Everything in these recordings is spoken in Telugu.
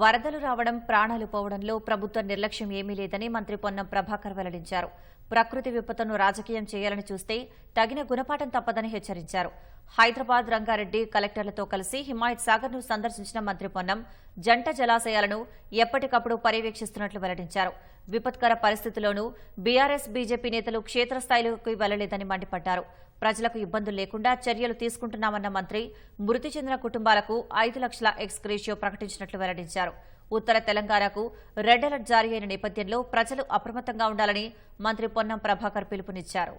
వరదలు రావడం ప్రాణాలు పోవడంలో ప్రభుత్వ నిర్లక్ష్యం ఏమీ లేదని మంత్రి పొన్నం ప్రభాకర్ వెల్లడించారు. ప్రకృతి విపత్తును రాజకీయం చేయాలని చూస్తే తగిన గుణపాఠం తప్పదని హెచ్చరించారు. హైదరాబాద్ రంగారెడ్డి కలెక్టర్లతో కలిసి హిమాయత్ సాగర్ను సందర్శించిన మంత్రి పొన్నం జంట జలాశయాలను ఎప్పటికప్పుడు పర్యవేక్షిస్తున్నట్లు వెల్లడించారు. విపత్కర పరిస్థితుల్లోనూ బీఆర్ఎస్ బీజేపీ నేతలు క్షేత్రస్థాయిలోకి వెళ్ళలేదని మండిపడ్డారు. ప్రజలకు ఇబ్బందులు లేకుండా చర్యలు తీసుకుంటున్నామన్న మంత్రి మృతి చెందిన కుటుంబాలకు ఐదు లక్షల ఎక్స్ గ్రేషియో ప్రకటించినట్లు వెల్లడించారు. ఉత్తర తెలంగాణకు రెడ్ అలర్ట్ జారీ అయిన నేపథ్యంలో ప్రజలు అప్రమత్తంగా ఉండాలని మంత్రి పొన్నం ప్రభాకర్ పిలుపునిచ్చారు.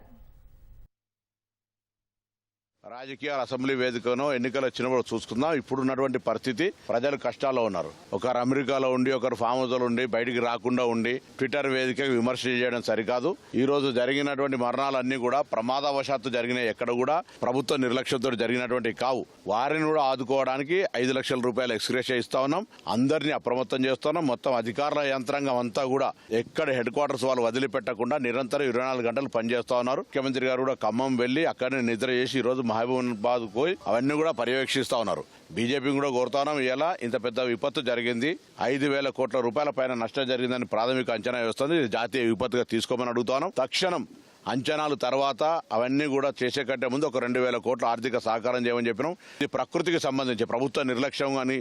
రాజకీయ అసెంబ్లీ వేదికను ఎన్నికలు వచ్చినప్పుడు చూసుకుందాం. ఇప్పుడున్నటువంటి పరిస్థితి ప్రజలు కష్టాల్లో ఉన్నారు. ఒకరు అమెరికాలో ఉండి ఒకరు ఫామ్ హౌస్ ఉండి బయటికి రాకుండా ఉండి ట్విట్టర్ వేదిక విమర్శ చేయడం సరికాదు. ఈ రోజు జరిగినటువంటి మరణాలన్నీ కూడా ప్రమాదవశాత్తు జరిగిన ఎక్కడ కూడా. ప్రభుత్వ నిర్లక్ష్యంతో జరిగినటువంటి కావు. వారిని కూడా ఆదుకోవడానికి ఐదు లక్షల రూపాయలు ఎక్స్గ్రేషియా ఇస్తా ఉన్నాం. అందరినీ అప్రమత్తం చేస్తున్నాం. మొత్తం అధికారుల యంత్రాంగం అంతా కూడా ఎక్కడ హెడ్ క్వార్టర్స్ వాళ్ళు వదిలిపెట్టకుండా నిరంతరం ఇరవై నాలుగు గంటలు పనిచేస్తా ఉన్నారు. ముఖ్యమంత్రి గారు కూడా ఖమ్మం వెళ్ళి అక్కడనే నిద్ర చేసి ఈ రోజు మహబూబాబాద్ పోయి అవన్నీ కూడా పర్యవేక్షిస్తా ఉన్నారు. బీజేపీ కూడా కోరుతా ఇలా ఇంత పెద్ద విపత్తు జరిగింది. ఐదు వేల కోట్ల రూపాయల పైన నష్టం జరిగిందని ప్రాథమిక అంచనా వేస్తుంది. ఇది జాతీయ విపత్తుగా తీసుకోమని అడుగుతాను. తక్షణం అంచనాలు తర్వాత అవన్నీ కూడా చేసే కంటే ముందు ఒక రెండు వేల కోట్ల ఆర్థిక సహకారం చేయమని చెప్పినాం. ఇది ప్రకృతికి సంబంధించి ప్రభుత్వ నిర్లక్ష్యం అని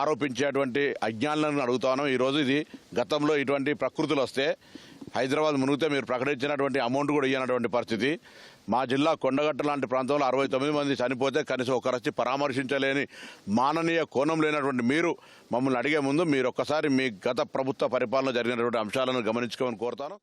ఆరోపించేటువంటి అజ్ఞానాలను అడుగుతాను. ఈ రోజు ఇది గతంలో ఇటువంటి ప్రకృతులు వస్తే హైదరాబాద్ మునిగితే మీరు ప్రకటించినటువంటి అమౌంట్ కూడా ఇవ్వనటువంటి పరిస్థితి. మా జిల్లా కొండగట్ట లాంటి ప్రాంతంలో అరవై తొమ్మిది మంది చనిపోతే కనీసం ఒకరు వచ్చి పరామర్శించలేని మాననీయ కోణం లేనటువంటి మీరు మమ్మల్ని అడిగే ముందు మీరు ఒక్కసారి మీ గత ప్రభుత్వ పరిపాలన జరిగినటువంటి అంశాలను గమనించుకోమని కోరుతాను.